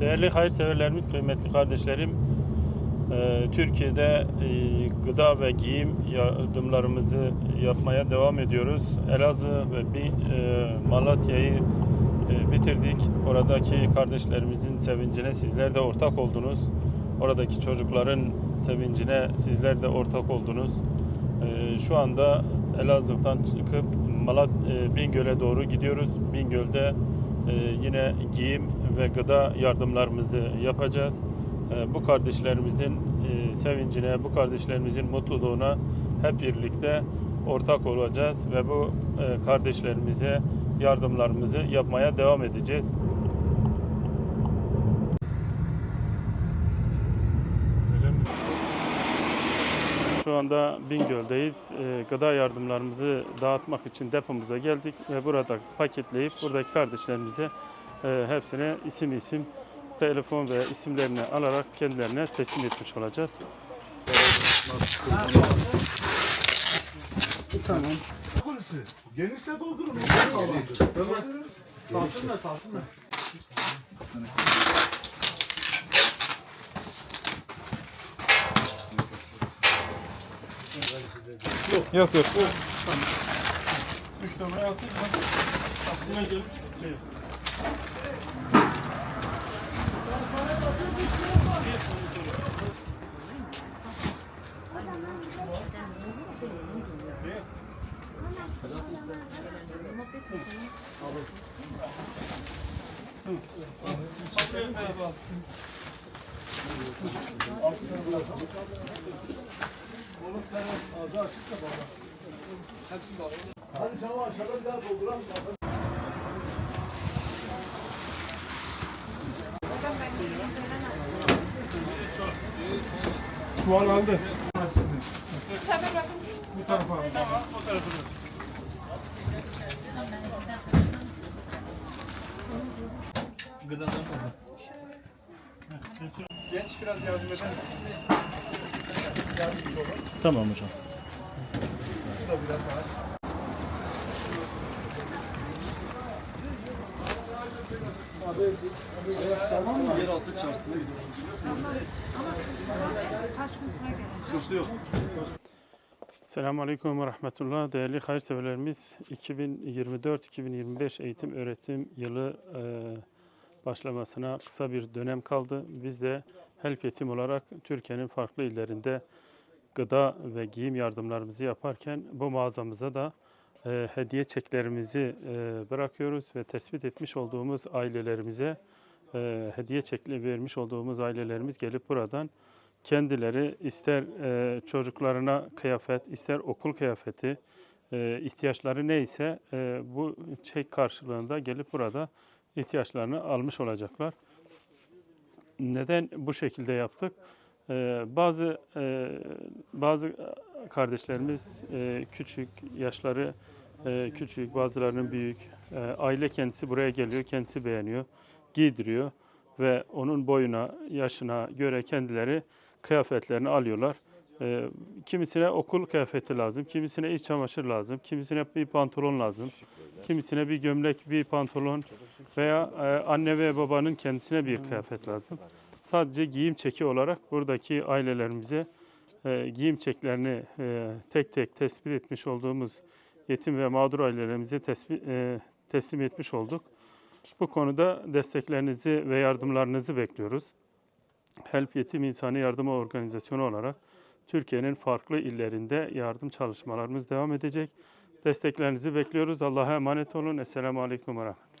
Değerli hayırseverlerimiz, kıymetli kardeşlerim, e, Türkiye'de e, gıda ve giyim yardımlarımızı yapmaya devam ediyoruz. Elazığ ve bir e, Malatya'yı bitirdik. Oradaki kardeşlerimizin sevincine sizler de ortak oldunuz. Oradaki çocukların sevincine sizler de ortak oldunuz. Şu anda Elazığ'dan çıkıp Malat Bingöl'e doğru gidiyoruz. Bingöl'de yine giyim ve gıda yardımlarımızı yapacağız. E, Bu kardeşlerimizin e, sevincine, bu kardeşlerimizin mutluluğuna hep birlikte ortak olacağız ve bu e, kardeşlerimize yardımlarımızı yapmaya devam edeceğiz. Şu anda Bingöl'deyiz. Ee, gıda yardımlarımızı dağıtmak için depomuza geldik ve burada paketleyip buradaki kardeşlerimize e, hepsine isim isim telefon ve isimlerini alarak kendilerine teslim etmiş olacağız. Polisi. Genişse doldurun. Salsınlar salsınlar. Yok yok. Üç numarayı alsın. Aksine gelip şey Hadi camı aşağıda bir daha dolduran Çuval aldı. Sizin. Bu tarafa. Tamam, o tarafa. Gıdadan sonra. Genç biraz yardım eder misin? Tamam hocam. Bu da biraz ağır. Tamam mı? Yeraltı çarşısına. Selamun Aleyküm ve Rahmetullah. Değerli hayırseverlerimiz 2024-2025 eğitim öğretim yılı e, başlamasına kısa bir dönem kaldı. Biz de Help Yetim olarak Türkiye'nin farklı illerinde gıda ve giyim yardımlarımızı yaparken bu mağazamıza da e, hediye çeklerimizi e, bırakıyoruz ve tespit etmiş olduğumuz ailelerimize e, hediye çekli vermiş olduğumuz ailelerimiz gelip buradan kendileri ister çocuklarına kıyafet, ister okul kıyafeti, ihtiyaçları neyse bu çek karşılığında gelip burada ihtiyaçlarını almış olacaklar. Neden bu şekilde yaptık? Bazı bazı kardeşlerimiz küçük, yaşları e, küçük, bazılarının büyük. E, aile kendisi buraya geliyor, kendisi beğeniyor, giydiriyor ve onun boyuna, yaşına göre kendileri kıyafetlerini alıyorlar. Ee, kimisine okul kıyafeti lazım, kimisine iç çamaşır lazım, kimisine bir pantolon lazım, kimisine bir gömlek, bir pantolon veya e, anne ve babanın kendisine bir kıyafet lazım. Sadece giyim çeki olarak buradaki ailelerimize e, giyim çeklerini e, tek tek tespit etmiş olduğumuz yetim ve mağdur ailelerimize tespit, e, teslim etmiş olduk. Bu konuda desteklerinizi ve yardımlarınızı bekliyoruz. Help Yetim İnsani Yardım Organizasyonu olarak Türkiye'nin farklı illerinde yardım çalışmalarımız devam edecek. Desteklerinizi bekliyoruz. Allah'a emanet olun. Esselamu Aleyküm ve Rahmetullah.